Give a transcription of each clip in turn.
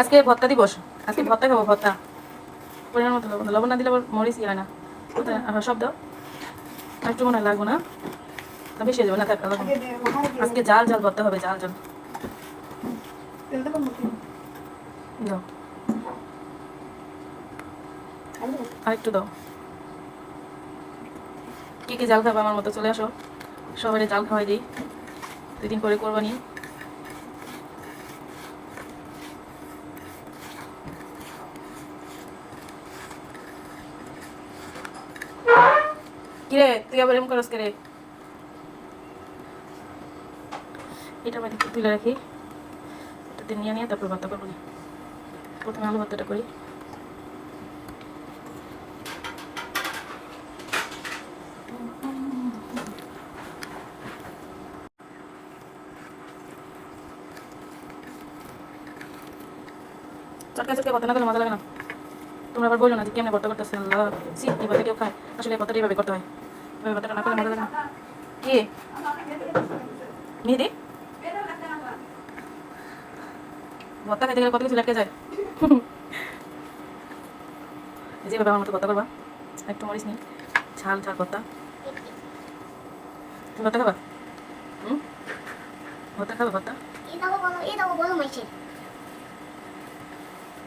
আজকে ভর্তা দিবস। আজকে ভর্তা খাব ভর্তা পরিমাণ মতো লবণ লবণ না দিলে আবার ইয়ে হয় না। সব দাও। একটু মনে লাগবো না? হয়ে না থাক আজকে জাল জাল ভর্তা হবে জাল জাল। দাও। আর একটু দাও। কে কে জাল খাবে আমার মতো? চলে আসো। সবাই জাল খাওয়াই দিই। দুই দিন করে কোরবানি। কিরে, তুই আবার এরকম করস কিরে এটা মধ্যে একটু তুলে রাখি। এটাতে নিয়ে নিয়ে তারপর ভর্তা করব প্রথমে আলু ভর্তাটা করি। চটকা চটকা ভর্তা না মজা লাগে না। তোমরা আবার বলল না যে কেমনে ভর্তা করতেছে আল্লাহ সি এই ভর্তা কেউ খায়? আসলে এই ভর্তাটা এইভাবে করতে হয়। এভাবে ভর্তাটা না করলে মজা লাগে না। কি মেহেদি? ভর্তা খাইতে গেলে কত কিছু লেগে যায়? যেভাবে আমার মতো ভর্তা করবা। একটু মরিস নি ঝাল ঝাল ভর্তা। তুমি ভর্তা খাবা? হুম? ভর্তা খাবে ভর্তা?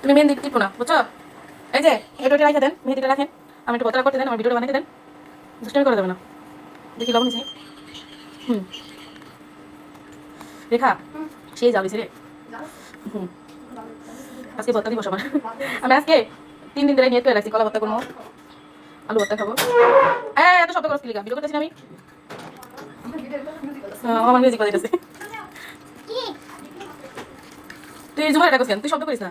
তুমি মেহেন্দি টিপো না বুঝছ? এই যে ভিডিওটা রাখে দেন, মেহেদিটা রাখেন। আমি একটু ভর্তা করতে দেন, আমার ভিডিওটা বানাতে দেন। দুষ্টামি করা যাবে না। দেখি লবণ নিছি রেখা, সেই যাবি রে। হুম। আজকে ভর্তা দিবস আমার। আমি আজকে তিন দিন ধরে নিয়ে করে রাখছি, কলা ভর্তা করব। আলু ভর্তা খাব। হ্যাঁ এত শব্দ করছি ভিডিও করতেছি আমি। আমার মিউজিক বাজাইতেছে। তুই জুমার এটা করছিস তুই শব্দ করিস না।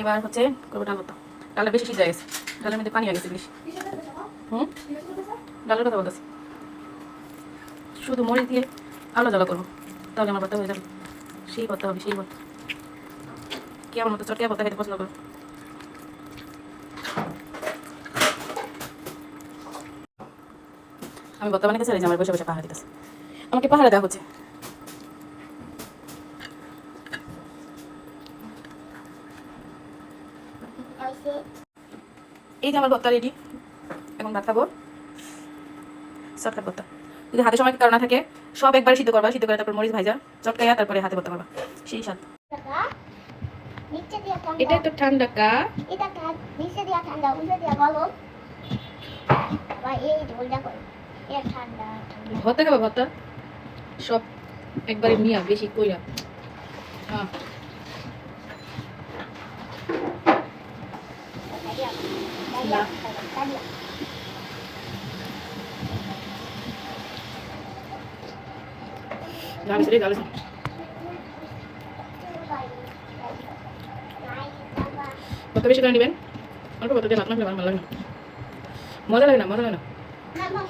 এবার হচ্ছে করব ডাল ভর্তা ডালটা বেশি সিদ্ধ গেছে। ডালের মধ্যে পানি হয়ে গেছে বেশি। হুম? ডালের কথা বলতেছি। শুধু মরিচ দিয়ে আলো জ্বালা করব। তাহলে আমার ভর্তা হয়ে যাবে। সেই ভর্তা হবে, সেই ভর্তা কি আমার মতো চটকিয়া ভর্তা খেতে পছন্দ করো। আমি বানাতে চাই আমার বসে বসে পাহাড় দিতেছে। আমাকে পাহাড়ে দেওয়া হচ্ছে। এই যে আমার ভর্তা রেডি এখন ভাত খাব। চটকা ভর্তা যদি হাতে সময় কারণ না থাকে সব একবার সিদ্ধ করবা সিদ্ধ করে তারপর মরিচ ভাজা চটকাইয়া তারপরে হাতে ভর্তা করবা। সেই স্বাদ। এটা তো ঠান্ডা কা এটা কাজ নিচে দিয়া ঠান্ডা উল্টে দিয়া বলো বা এই ঝোলটা করো এটা ঠান্ডা ঠান্ডা। ভর্তা খাবা ভর্তা সব একবারে নিয়া বেশি কইরা। হ্যাঁ। দাঁড়িয়ে দাঁড়িয়ে দাঁড়িয়ে গালি রে গালি কত বেশি করে নেবেন অল্প কত দিয়ে ভাত মাখলে ভালো লাগে না মজা লাগে না মজা লাগে না মামা